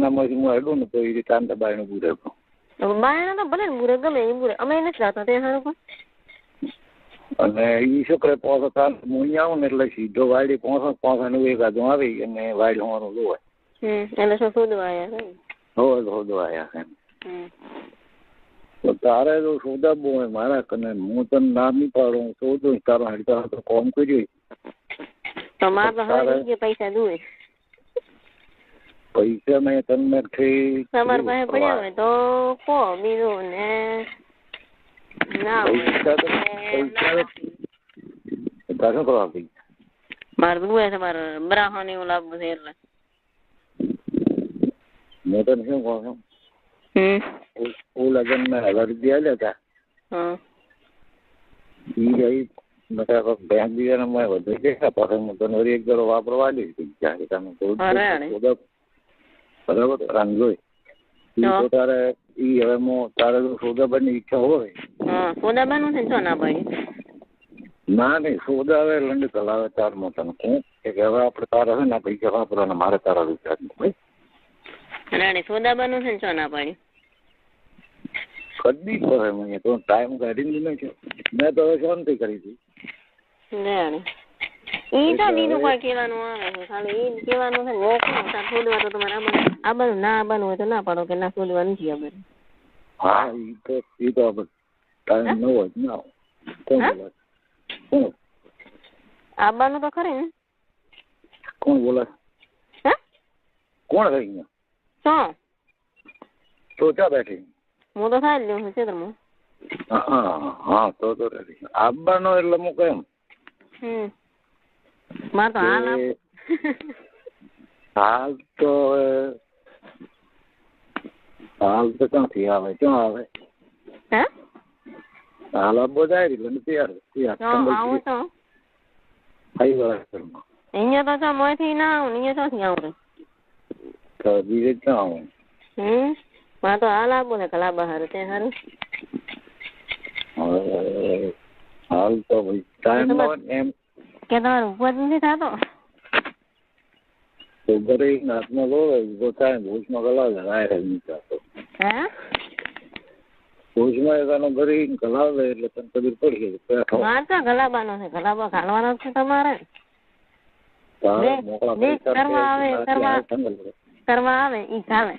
એનામાંથી હું હેડું ને તો એ રીતે આંતા બાયણું પૂરે બાયણા તો ભલે બુરે ગમે એ બુરે અમે નથી લાતા તે હારું પણ. અને એ છોકરે પોસો ચાલ હું અહીંયા આવું ને એટલે સીધો વાડી પોસો પોસો નું એક આધું આવી અને વાડી હોવાનું જોવાય. એટલે શું શોધવા આવ્યા હોય શોધવા આવ્યા છે તો તારે તો સોદા બહુ હોય મારા કને હું તને ના નહીં પાડું હું શોધું તારો હાડતા તો કોમ કર્યું તો મારે તો હવે તારે- ઈ કે પૈસા દુએ પૈસા મેં તમને થી તમારી પાસે પડ્યા હોય તો કહો બીજું ને ના પૈસા તો પૈસા તો તારે શું કરવા ભાઈ? મારે દુએ બ્રાહ્મણ એવું લાવવું છે એટલે. મેં તને શું કહું છું? હું લગ્ન મેં હજાર રૂપિયા આલ્યા હતા. ઈ ગઈ બધા બેંક બીજા મેં વધુ છે હું તને એક દરો વાપરવા દઈશ. તમે બરાબર? જોઈ તો તારે ઈ હવે હું તારે જો સોદા બની ઈચ્છા હોય. હા સોદા બનવું છે ને ના પાડી ના નહીં સોદા હવે લંડ ચલાવે તારમાં તને કહું કે હવે આપણે તારા છે ને પૈસા વાપરવાના મારે તારા વિચાર ભાઈ. રાણી સોદા બનવું છે ને ના પાડી કદી મને તો ટાઈમ કાઢીને નહીં છે મેં તો હવે શાંતિ કરી હતી. રાણી ઈ તો બીજું કોઈ કહેવાનું આવે છે. ખાલી ઈ કહેવાનું છે મોકલો તાર સોદવા તો તમારે આબાનું આબાનું ના આબાનું હોય તો ના પાડો કે ના સોદવા નથી આબાનું હા ઈ તો ઈ તો ટાઈમ ન હોય ના કોણ હા? બોલે કોણ? આબાનું તો ખરી ને. કોણ બોલે હે? કોણ રહી ગયા શું તો ક્યાં બેઠી. હું તો થાય લઉં છું ક્ષેત્રમાં હા હા તો તો રેડી. આબાનો એટલે હું કેમ? હમ. મારે તો હાલ હાલ તો હાલ તો ક્યાંથી આવે ક્યાં આવે? હે? હાલ આપવો જાય એટલે નથી આવે આવું તો. ગયા ઘરમાં. અહીંયા તો ચા મોયથી ના આવું અહીંયા ચોથી આવું તો બીજે ક્યાં આવું? હમ? મારે તો હાલ આપવું ને કલા બહાર તે સારું હાલ તો ભાઈ ટાઈમ એમ કે તમારે ઉપવાસ નથી થતો તો ઘરે હાથમાં જોવે ઊભો થાય ભૂસમાં થતો હે એકાનો ઘરે ગલાવે એટલે તને ખબર પડી ગઈ મારે તો ગલાબાનો છે ગલાબા છે તમારે કરવા આવે, કરવા. કરવા આવે ઈ ઘાલે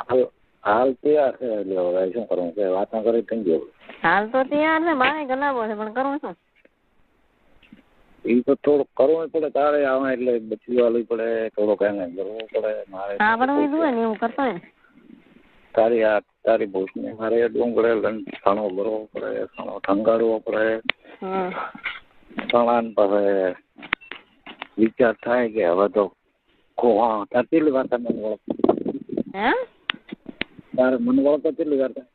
હાલ હાલ તૈયાર છે એટલે હવે શું કરવું કે વાતા કરી થઈ ગયો હાલ તો તૈયાર છે મારે ગલાબો છે પણ કરું શું એ તો થોડુંક કરવું પડે તારે આવે એટલે બચી વાળવી પડે થોડોક એને કરવું પડે મારે હા પણ ને એવું કરતો ને. તારી આ તારી ભૂસને મારે ડુંગળે લંઠાણો ભરવો પડે સણો ઠંગાડવો પડે. સણાન પાસે વિચાર થાય કે હવે તો કોહા તાર કેટલી વાર તમે મને હે? તારે મને ઓળખો કેટલી વાર થાય?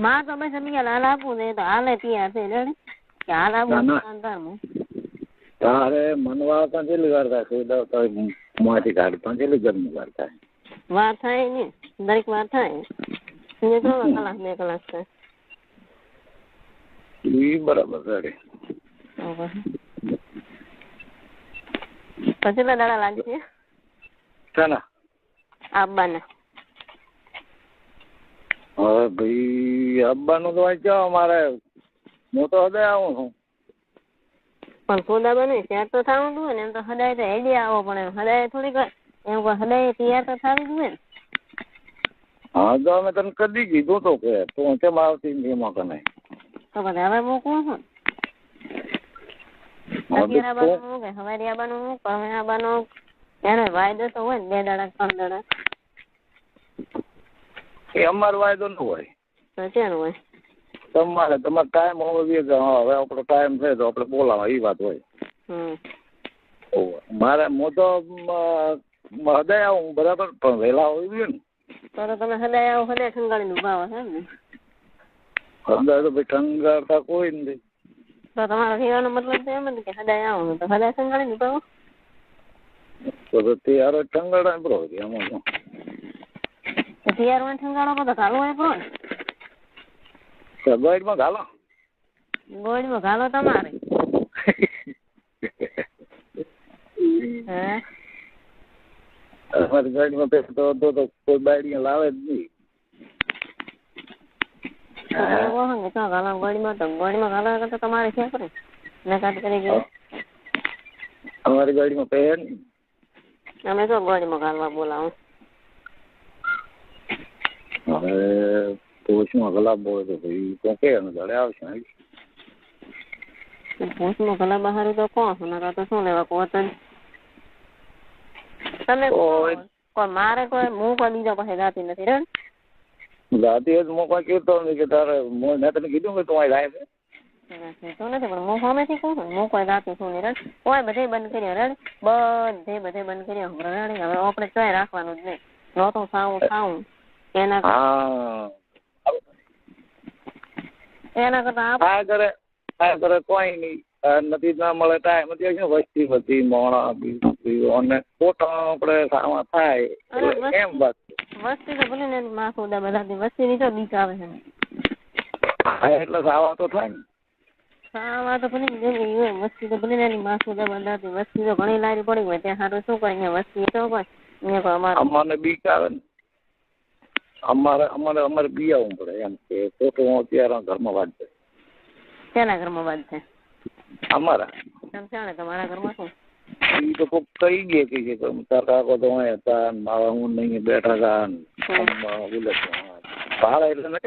માં તમે સમજ્યા લાલ હાલ ને તો હાલે તૈયાર છે ના, ના. અંધારમાં તારે મનવા ત્યાં કેટલી વાર થાય? સુદાવ તો માંથી કાઢ કેટલી ગરમી વાર થાય? વાર થાય ને દરેક વાર થાય. ને તો કલાક બે કલાક થાય. એ બરાબર રેડી. પછી તો દાડા લાગશે ચાલા આબાના. હવે ભાઈ આબાનું તો વાંચ્યો મારે હું તો હદે આવું છું. પણ સોદા બને ત્યાં તો થવું જોઈએ ને એમ તો હદાય તો હેડી આવો પણ એમ હદાય થોડીક એમ કોઈ હદાય તૈયાર તો થવી જોઈએ ને. હા તો અમે તને કદી કીધું તો કે તું કેમ આવતી નથી એમાં કને? તો પછી હવે મૂકવું હવે અત્યારે આવવાનું મૂકે આવવાનું મૂક હવે આવવાનું એને વાયદો તો હોય ને બે દાડા ત્રણ દાડા એ અમારો વાયદો ન હોય. તો ચેન હોય. તમારે તમારે ટાઈમ હોવો કે હા હવે આપણો ટાઈમ છે તો આપણે બોલાવા એ વાત હોય. મારે હું તો હૃદય આવું બરાબર પણ વહેલા હોવી જોઈએ ને. તો તમે હદાય આવો હદાય ઠંગાડીને ઊભા હો એમ ને? હૃદય તો ભાઈ ઠંગારતા કોઈ નથી. તો તમારો કહેવાનો મતલબ તો એમ જ કે હદાય આવો તો હદાય ઠંગાડીને ઊભા હો તો ત્યારે ઠંગાડા બરો એમાં શું તૈયાર ઠંગાડો તો ઘાલો હોય પણ સગાઈમાં ઘાલો ગોળીમાં ઘાલો તમારે? અમારી ગાડીમાં પેટ્રોલ તો તો કોઈ બાયડી લાવે જ નહીં. અમારી ગાડીમાં પહેર અમે તો ગાડીમાં તો બોલાવું. ગાલા કરતા તમારે ક્યાં કરે નકાટ કરી ગયો અમારી ગાડીમાં પહેર નહીં અમે તો ગાડીમાં ગાલવા બોલાવું હવે પોષમાં ગલાબ બોલે તો ભાઈ તો કે અને ઘરે આવશે આવીશ. ભૂસમાં ગલા બહાર તો કોણ છો નકર તો શું લેવા કહો તને તમે કહો. ઓય. કોઈ મારે કોઈ હું કોઈ બીજા પાસે જાતી નથી રે રાતે જ હું કોઈ કહેતો નથી કે તારે હું મેં તને કીધું કે તું અહીં લાય છે તો નથી પણ હું સામેથી કહું છું હું કોઈ જાતી છું નહીં રે કોઈ બધે બંધ કર્યો રે બધે બધે બંધ કર્યો રડાડી હવે આપણે ચોય રાખવાનું જ નહીં નહોતું ખાવું ખાવું એના હા એના કરતા આ કરે આ કરે કોઈ નહીં. નથી ના મળે ટાઈમ અત્યારે વસ્તી બધી મોણા બીજું અને ખોટા આપણે સામા થાય. એમ વાત. વસ્તી તો ભલે ને એની માં ખોદા બધાથી વસ્તીની તો બીક આવે છે. હા એટલે સાવા તો થાય ને. તો ભલે હોય વસ્તી તો ભલે ને એની માં ખોદા બધાથી વસ્તી તો ઘણી લારી પડી હોય. ત્યાં સારું શું કરે વસ્તી તો કોઈ અમારે બીક આવે ને. અમારે અમારે અમારે બિયાવું પડે એમ કે ખોટું અત્યારે ઘરમાં વાત છે શેના ઘરમાં વાત છે અમારા સમજાણે તમારા ઘરમાં શું? ઈ તો કોક કહી ગયા કે છે તાર કાકો તો અહીંયા હતા મારા હું નહીં બેઠા હતા ભાડા એટલે ને